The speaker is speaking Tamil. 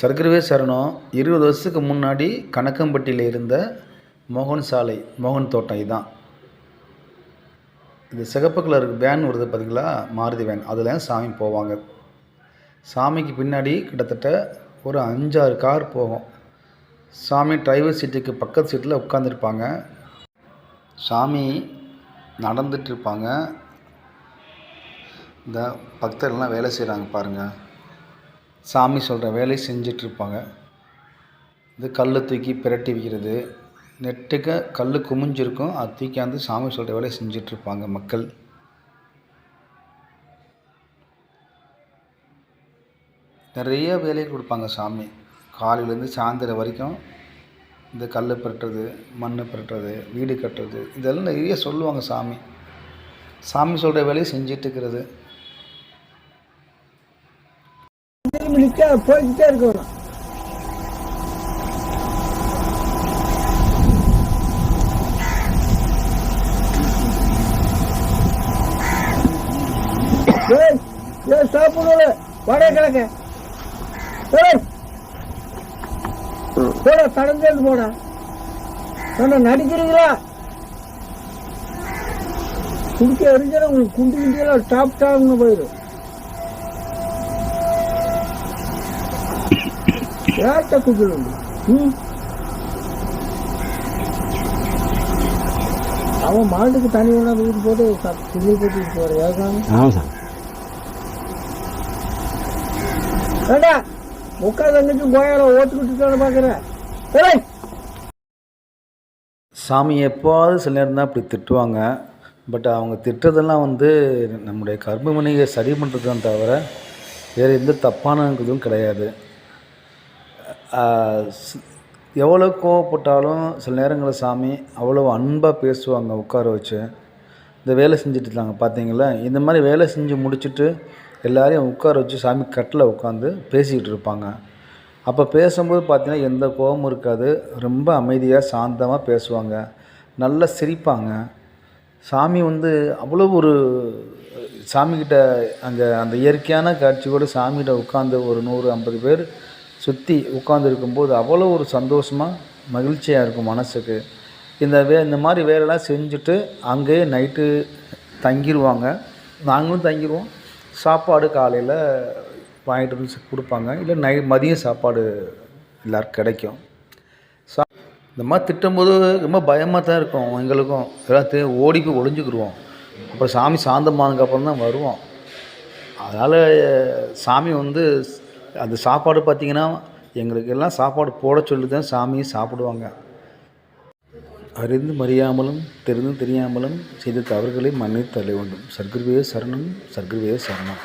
சர்க்கரவே சரணம். இருபது வருஷத்துக்கு முன்னாடி கணக்கம்பட்டியில் இருந்த மோகன் சாலை மோகன் தோட்டம் இதுதான் இது சிகப்பு கலர் வேன் வருது பார்த்தீங்களா மாருதி வேன். அதில் சாமி போவாங்க. சாமிக்கு பின்னாடி கிட்டத்தட்ட ஒரு அஞ்சாறு கார் போகும். சாமி டிரைவர் சீட்டுக்கு பக்கத்து சீட்டில் உட்காந்துருப்பாங்க சாமி நடந்துட்டு இருப்பாங்க. இந்த பக்தர்கள்லாம் வேலை செய்கிறாங்க பாருங்கள் சாமி சொல்கிற வேலையை செஞ்சிட்ருப்பாங்க. இது கல் தூக்கி பிரட்டி வைக்கிறது. நெட்டுக்க கல் குமிஞ்சிருக்கும். அது தூக்கியாந்து சாமி சொல்கிற வேலையை செஞ்சிட்ருப்பாங்க மக்கள். நிறைய வேலையை கொடுப்பாங்க சாமி. காலையிலேருந்து சாயந்தரம் வரைக்கும் இந்த கல் பிரட்டுறது மண் பிரட்டுறது வீடு கட்டுறது இதெல்லாம் நிறைய சொல்லுவாங்க சாமி. சாமி சொல்கிற வேலையை செஞ்சிட்டு இருக்கிறது போய்கிட்டே இருக்கணும் ஏய் ஏய் சாப்பிடுவோம் வடை கிழக்க. ஏய் போடா தடஞ்சேந்து போட. சொன்ன நடிக்கிறீங்களா? குடிக்க எரிஞ்சாலும் உங்களுக்கு குண்டு குண்டியெல்லாம் டாப் டாப்னு போயிடும். குதிரும் ம். அவன் மாட்டுக்கு தண்ணி வேணா வீட்டு போட்டு குதிரை போட்டு போற ஏகாம ஆமாம் சார். ஏண்டா உட்காந்து அன்னைக்கு கோயால ஓட்டுக்கிட்டு பாக்குறேன். ஏய் சாமி எப்போவாவது சில நேரம் தான் இப்படி திட்டுவாங்க. பட் அவங்க திட்டுறதெல்லாம் வந்து நம்முடைய கர்மவினையை சரி பண்ணுறது தான் தவிர வேறு எந்த தப்பான இதுவும் கிடையாது. எவ்வளோ கோவப்பட்டாலும் சில நேரங்களில் சாமி அவ்வளோ அன்பாக பேசுவாங்க உட்கார வச்சு. இந்த வேலை செஞ்சுட்டு இருந்தாங்க பார்த்தீங்களா? இந்த மாதிரி வேலை செஞ்சு முடிச்சுட்டு எல்லாரையும் உட்கார வச்சு சாமி கட்டில் உட்காந்து பேசிக்கிட்டு இருப்பாங்க. அப்போ பேசும்போது பார்த்திங்கன்னா எந்த கோபமும் இருக்காது. ரொம்ப அமைதியாக சாந்தமாக பேசுவாங்க. நல்லா சிரிப்பாங்க. சாமி வந்து அவ்வளோ ஒரு சாமிக்கிட்ட அங்கே அந்த இயற்கையான காட்சியோடு சாமிகிட்ட உட்காந்து ஒரு நூறு ஐம்பது பேர் சுற்றி உட்காந்துருக்கும்போது அவ்வளோ ஒரு சந்தோஷமாக மகிழ்ச்சியாக இருக்கும் மனசுக்கு. இந்த வே இந்த மாதிரி வேலைலாம் செஞ்சுட்டு அங்கேயே நைட்டு தங்கிடுவாங்க நாங்களும் தங்கிடுவோம் சாப்பாடு காலையில் வாங்கிட்டு வந்து கொடுப்பாங்க. இல்லை நை மதியம் சாப்பாடு எல்லோருக்கும் கிடைக்கும். சா இந்த மாதிரி திட்டும்போது ரொம்ப பயமாக தான் இருக்கும் எங்களுக்கும். எல்லாத்தையும் ஓடி போய் ஒளிஞ்சுக்கிடுவோம் அப்புறம் சாமி சாந்தமானதுக்கப்புறம் தான் வருவோம். அதனால் சாமி வந்து அந்த சாப்பாடு பார்த்திங்கன்னா எங்களுக்கு எல்லாம் சாப்பாடு போட சொல்லி தான் சாமியை சாப்பிடுவாங்க. அறிந்து மறியாமலும் தெரிந்தும் தெரியாமலும் செய்த தவறுகளை மன்னித்து தள்ள வேண்டும். சர்க்குருவே சரணம் சர்க்குருவே சரணம்.